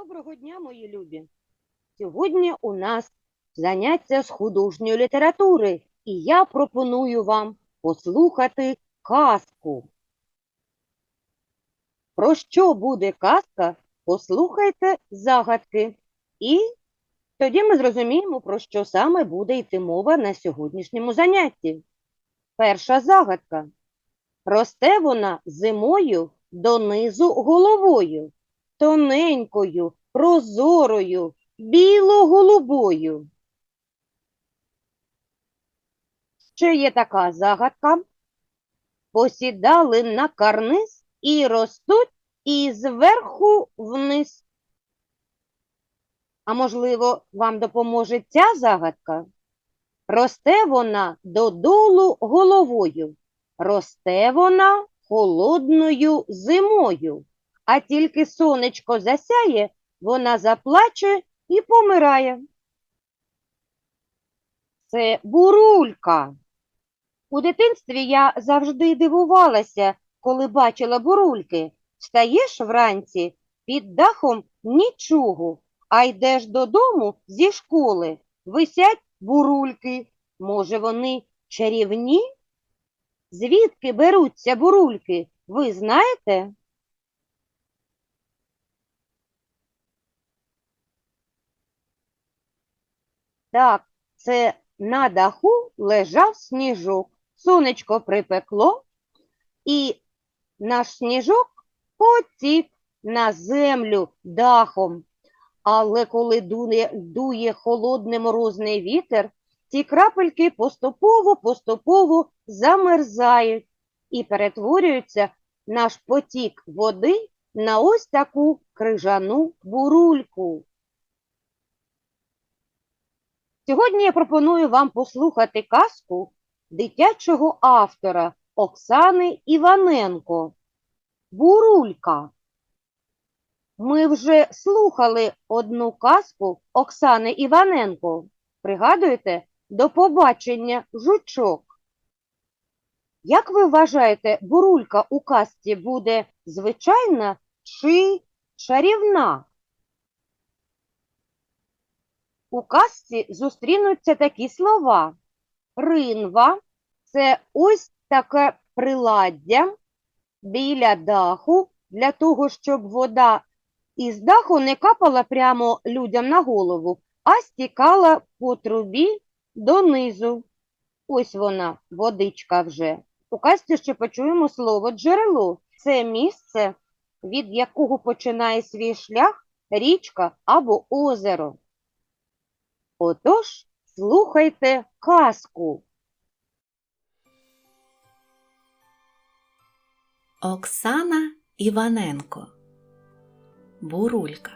Доброго дня, мої любі! Сьогодні у нас заняття з художньої літератури, і я пропоную вам послухати казку. Про що буде казка? Послухайте загадки. І тоді ми зрозуміємо, про що саме буде йти мова на сьогоднішньому занятті. Перша загадка. Росте вона зимою донизу головою тоненькою, прозорою, біло-голубою. Ще є така загадка. Посідали на карниз і ростуть і зверху вниз. А можливо, вам допоможе ця загадка? Росте вона додолу головою, росте вона холодною зимою а тільки сонечко засяє, вона заплаче і помирає. Це бурулька. У дитинстві я завжди дивувалася, коли бачила бурульки. Встаєш вранці, під дахом нічого, а йдеш додому зі школи, висять бурульки. Може, вони чарівні? Звідки беруться бурульки, ви знаєте? Так, це на даху лежав сніжок. Сонечко припекло, і наш сніжок потік на землю дахом. Але коли дує, дує холодний морозний вітер, ці крапельки поступово-поступово замерзають і перетворюються наш потік води на ось таку крижану бурульку. Сьогодні я пропоную вам послухати казку дитячого автора Оксани Іваненко Бурулька. Ми вже слухали одну казку Оксани Іваненко. Пригадуєте? До побачення жучок. Як ви вважаєте, бурулька у казці буде звичайна чи чарівна? У казці зустрінуться такі слова. Ринва це ось таке приладдя біля даху для того, щоб вода із даху не капала прямо людям на голову, а стікала по трубі донизу. Ось вона, водичка вже. У казці ще почуємо слово джерело. Це місце, від якого починає свій шлях річка або озеро. Отож, слухайте казку. Оксана Іваненко Бурулька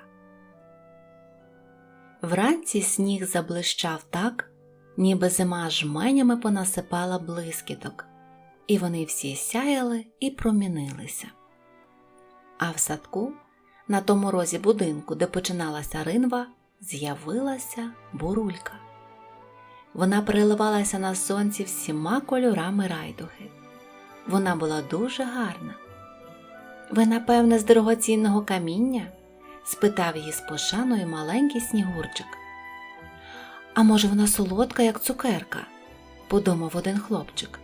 Вранці сніг заблищав так, ніби зима жменями понасипала блискіток, і вони всі сяяли і промінилися. А в садку, на тому розі будинку, де починалася ринва, з'явилася бурулька. Вона переливалася на сонці всіма кольорами райдуги. Вона була дуже гарна. Ви, напевне, з дорогоцінного каміння? спитав її з пошаною маленький снігурчик. А може, вона солодка, як цукерка? подумав один хлопчик.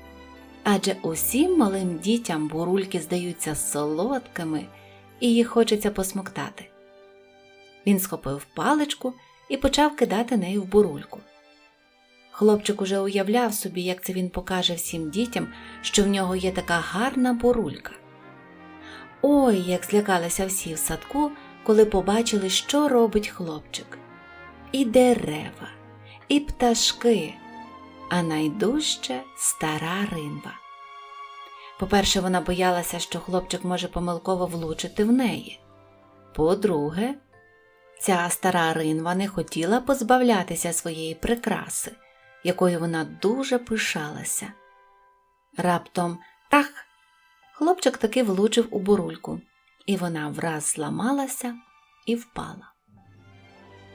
Адже усім малим дітям бурульки здаються солодкими і їх хочеться посмоктати. Він схопив паличку і почав кидати нею в бурульку. Хлопчик уже уявляв собі, як це він покаже всім дітям, що в нього є така гарна бурулька. Ой, як злякалися всі в садку, коли побачили, що робить хлопчик. І дерева, і пташки, а найдужче стара ринва. По-перше, вона боялася, що хлопчик може помилково влучити в неї. По-друге, ця стара ринва не хотіла позбавлятися своєї прикраси, якою вона дуже пишалася. Раптом трах! Хлопчик таки влучив у бурульку, і вона враз зламалася і впала.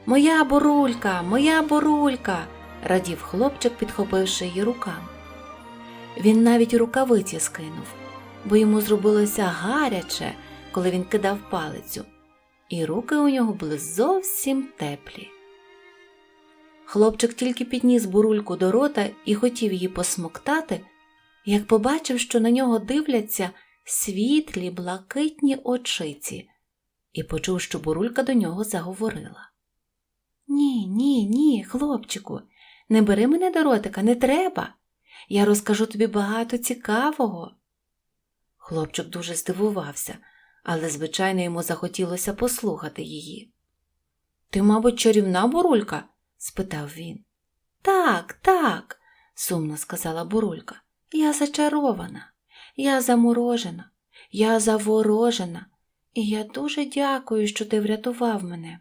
Моя бурулька, моя бурулька, радів хлопчик, підхопивши її руками. Він навіть рукавиці скинув, бо йому зробилося гаряче, коли він кидав палицю. І руки у нього були зовсім теплі. Хлопчик тільки підніс бурульку до рота і хотів її посмоктати, як побачив, що на нього дивляться світлі блакитні очиці, і почув, що бурулька до нього заговорила. Ні, ні, ні, хлопчику, не бери мене до ротика, не треба. Я розкажу тобі багато цікавого. Хлопчик дуже здивувався, але, звичайно, йому захотілося послухати її. Ти, мабуть, чарівна бурулька? спитав він. Так, так, сумно сказала бурулька. Я зачарована, я заморожена, я заворожена, і я дуже дякую, що ти врятував мене.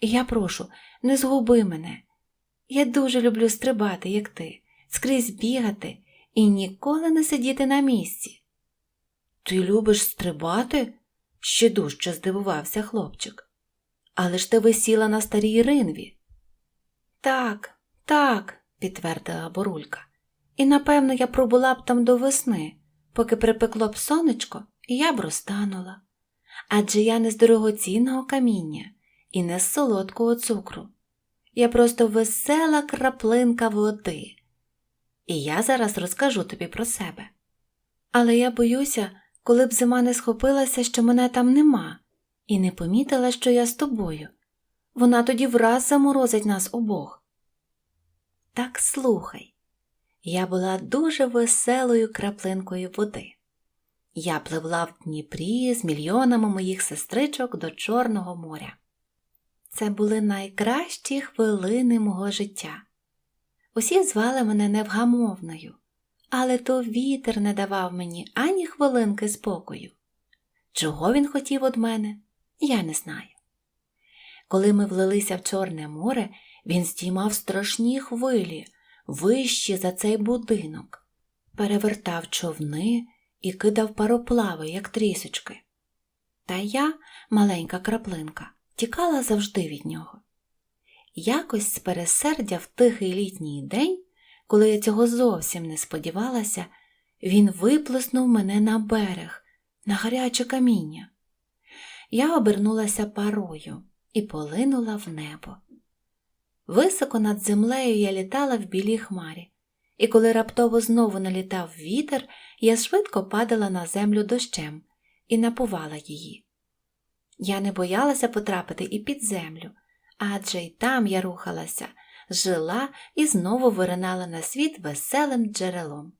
І я прошу, не згуби мене. Я дуже люблю стрибати, як ти, скрізь бігати і ніколи не сидіти на місці. Ти любиш стрибати? Ще дужче здивувався хлопчик. Але ж ти висіла на старій ринві. Так, так, підтвердила Борулька. І напевно я пробула б там до весни, поки припекло б сонечко, і я б розтанула. Адже я не з дорогоцінного каміння і не з солодкого цукру. Я просто весела краплинка води. І я зараз розкажу тобі про себе. Але я боюся, коли б зима не схопилася, що мене там нема, і не помітила, що я з тобою. Вона тоді враз заморозить нас обох. Так слухай, я була дуже веселою краплинкою води. Я пливла в Дніпрі з мільйонами моїх сестричок до Чорного моря. Це були найкращі хвилини мого життя. Усі звали мене невгамовною, але то вітер не давав мені ані хвилинки спокою. Чого він хотів від мене, я не знаю. Коли ми влилися в Чорне море, він здіймав страшні хвилі, вищі за цей будинок, перевертав човни і кидав пароплави, як трісочки. Та я, маленька краплинка, тікала завжди від нього. Якось з пересердя в тихий літній день, коли я цього зовсім не сподівалася, він виплеснув мене на берег, на гаряче каміння. Я обернулася парою і полинула в небо. Високо над землею я літала в білій хмарі, і коли раптово знову налітав вітер, я швидко падала на землю дощем і напувала її. Я не боялася потрапити і під землю, адже й там я рухалася, жила і знову виринала на світ веселим джерелом.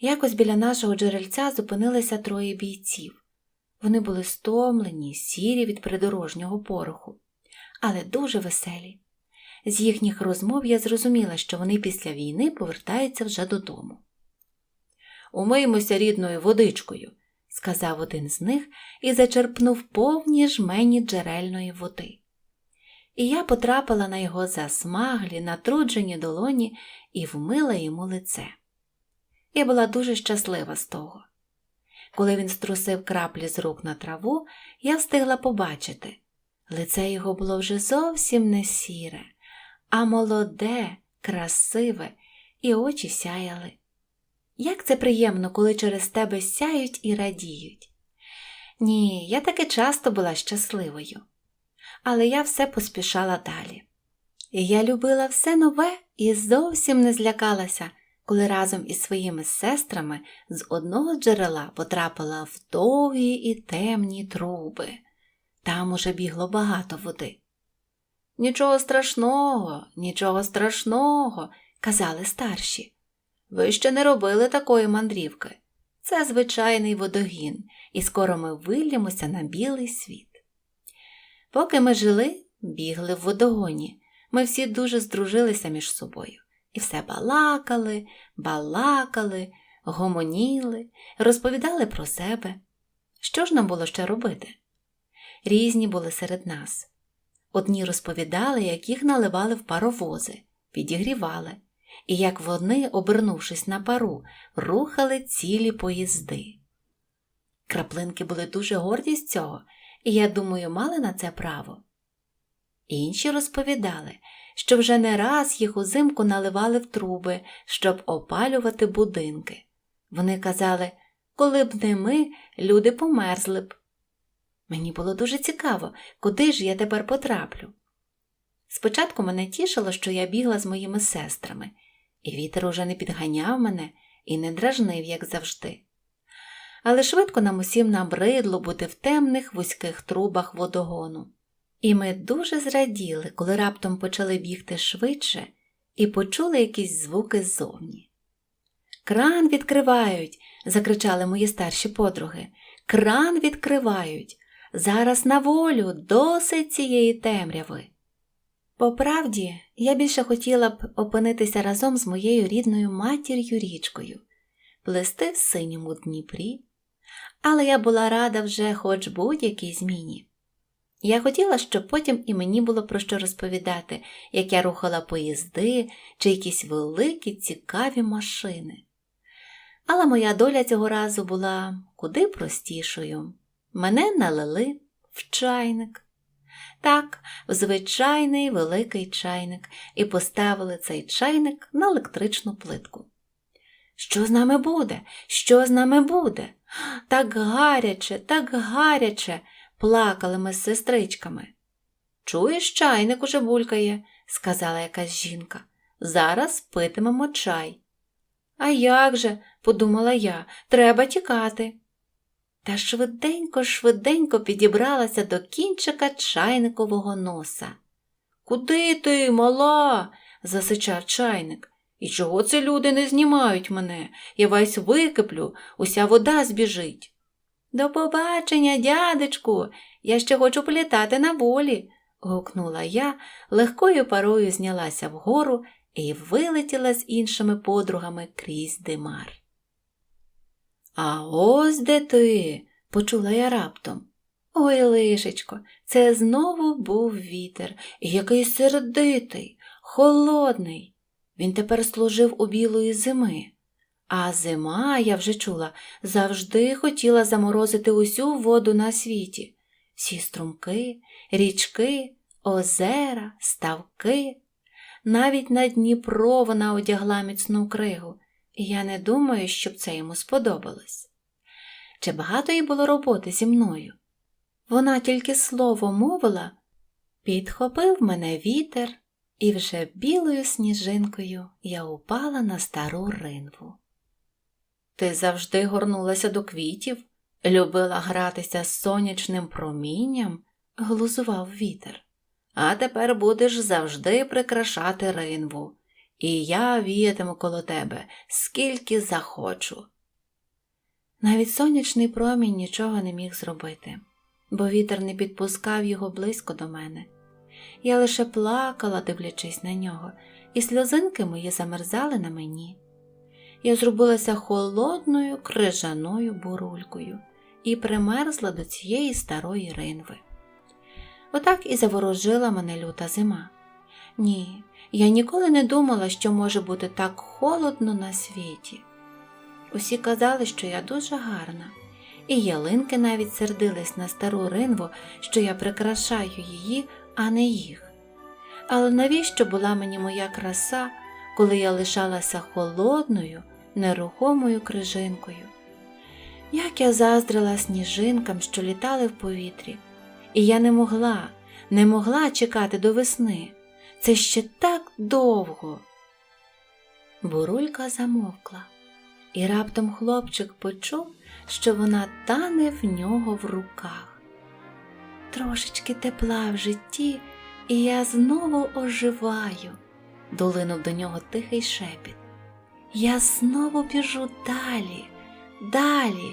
Якось біля нашого джерельця зупинилися троє бійців. Вони були стомлені, сірі від придорожнього пороху, але дуже веселі. З їхніх розмов я зрозуміла, що вони після війни повертаються вже додому. Умиймося рідною водичкою, сказав один з них і зачерпнув повні жмені джерельної води. І я потрапила на його засмаглі, натруджені долоні і вмила йому лице. Я була дуже щаслива з того. Коли він струсив краплі з рук на траву, я встигла побачити. Лице його було вже зовсім не сіре, а молоде, красиве, і очі сяяли. Як це приємно, коли через тебе сяють і радіють. Ні, я таки часто була щасливою, але я все поспішала далі. Я любила все нове і зовсім не злякалася, коли разом із своїми сестрами з одного джерела потрапила в довгі і темні труби. Там уже бігло багато води. Нічого страшного, нічого страшного, казали старші. Ви ще не робили такої мандрівки. Це звичайний водогін, і скоро ми виллямося на білий світ. Поки ми жили, бігли в водогоні, ми всі дуже здружилися між собою і все балакали, балакали, гомоніли, розповідали про себе. Що ж нам було ще робити? Різні були серед нас. Одні розповідали, як їх наливали в паровози, підігрівали, і як вони, обернувшись на пару, рухали цілі поїзди. Краплинки були дуже горді з цього, і, я думаю, мали на це право. Інші розповідали, що вже не раз їх узимку наливали в труби, щоб опалювати будинки. Вони казали, коли б не ми, люди померзли б. Мені було дуже цікаво, куди ж я тепер потраплю. Спочатку мене тішило, що я бігла з моїми сестрами, і вітер уже не підганяв мене і не дражнив, як завжди. Але швидко нам усім набридло бути в темних вузьких трубах водогону. І ми дуже зраділи, коли раптом почали бігти швидше і почули якісь звуки ззовні. Кран відкривають, закричали мої старші подруги. Кран відкривають. Зараз на волю, досить цієї темряви. По правді, я більше хотіла б опинитися разом з моєю рідною матір'ю річкою, плести в синьому Дніпрі, але я була рада вже хоч будь-якій зміні. Я хотіла, щоб потім і мені було про що розповідати, як я рухала поїзди чи якісь великі цікаві машини. Але моя доля цього разу була куди простішою. Мене налили в чайник. Так, в звичайний великий чайник, і поставили цей чайник на електричну плитку. Що з нами буде? Що з нами буде? Так гаряче, так гаряче, плакали ми з сестричками. Чуєш, чайник уже булькає, сказала якась жінка. Зараз питимемо чай. А як же, подумала я, треба тікати. Та швиденько, швиденько підібралася до кінчика чайникового носа. Куди ти, мала? засичав чайник. І чого це люди не знімають мене? Я весь википлю, уся вода збіжить. До побачення, дядечку, я ще хочу політати на волі, гукнула я, легкою парою знялася вгору і вилетіла з іншими подругами крізь димар. А ось де ти, почула я раптом. Ой, лишечко, це знову був вітер, який сердитий, холодний. Він тепер служив у білої зими. А зима, я вже чула, завжди хотіла заморозити усю воду на світі. Всі струмки, річки, озера, ставки. Навіть на Дніпро вона одягла міцну кригу, і я не думаю, щоб це йому сподобалось. Чи багато їй було роботи зі мною? Вона тільки слово мовила, підхопив мене вітер, і вже білою сніжинкою я упала на стару ринву. Ти завжди горнулася до квітів, любила гратися з сонячним промінням, глузував вітер. А тепер будеш завжди прикрашати ринву, і я віятиму коло тебе, скільки захочу. Навіть сонячний промінь нічого не міг зробити, бо вітер не підпускав його близько до мене. Я лише плакала, дивлячись на нього, і сльозинки мої замерзали на мені. Я зробилася холодною крижаною бурулькою і примерзла до цієї старої ринви. Отак і заворожила мене люта зима. Ні, я ніколи не думала, що може бути так холодно на світі. Усі казали, що я дуже гарна, і ялинки навіть сердились на стару ринву, що я прикрашаю її, а не їх. Але навіщо була мені моя краса, коли я лишалася холодною, нерухомою крижинкою? Як я заздрила сніжинкам, що літали в повітрі, і я не могла, не могла чекати до весни. Це ще так довго. Бурулька замовкла, і раптом хлопчик почув, що вона тане в нього в руках. Трошечки тепла в житті, і я знову оживаю, долинув до нього тихий шепіт. Я знову біжу далі, далі.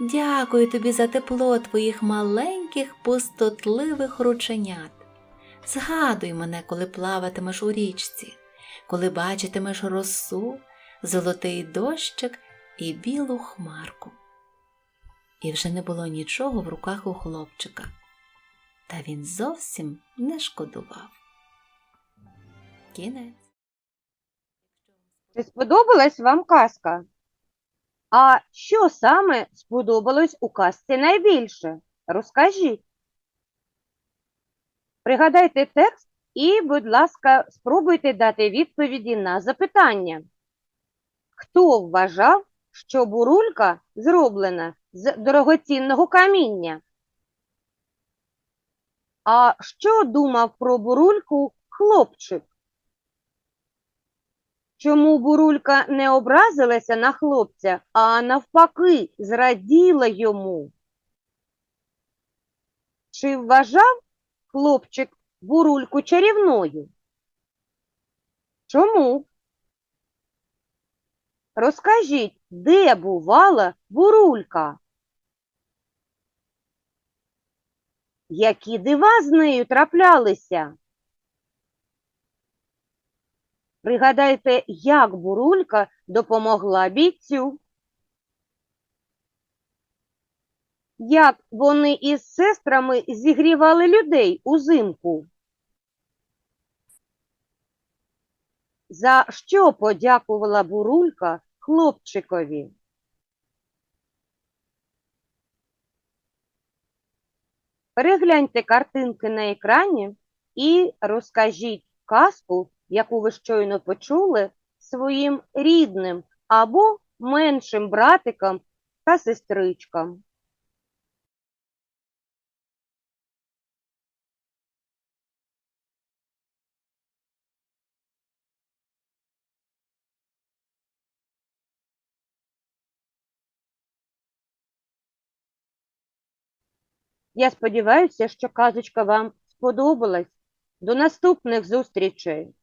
Дякую тобі за тепло твоїх маленьких пустотливих рученят. Згадуй мене, коли плаватимеш у річці, коли бачитимеш росу, золотий дощик і білу хмарку. І вже не було нічого в руках у хлопчика, та він зовсім не шкодував. Кінець. Чи сподобалась вам казка? А що саме сподобалось у казці найбільше? Розкажіть. Пригадайте текст і, будь ласка, спробуйте дати відповіді на запитання. Хто вважав, що бурулька зроблена з дорогоцінного каміння? А що думав про бурульку хлопчик? Чому бурулька не образилася на хлопця, а навпаки зраділа йому? Чи вважав хлопчик бурульку чарівною? Чому? Розкажіть, де бувала бурулька? Які дива з нею траплялися? Пригадайте, як бурулька допомогла бійцю. Як вони із сестрами зігрівали людей узимку? За що подякувала бурулька хлопчикові? Перегляньте картинки на екрані і розкажіть казку, яку ви щойно почули, своїм рідним або меншим братикам та сестричкам. Я сподіваюся, що казочка вам сподобалась. До наступних зустрічей!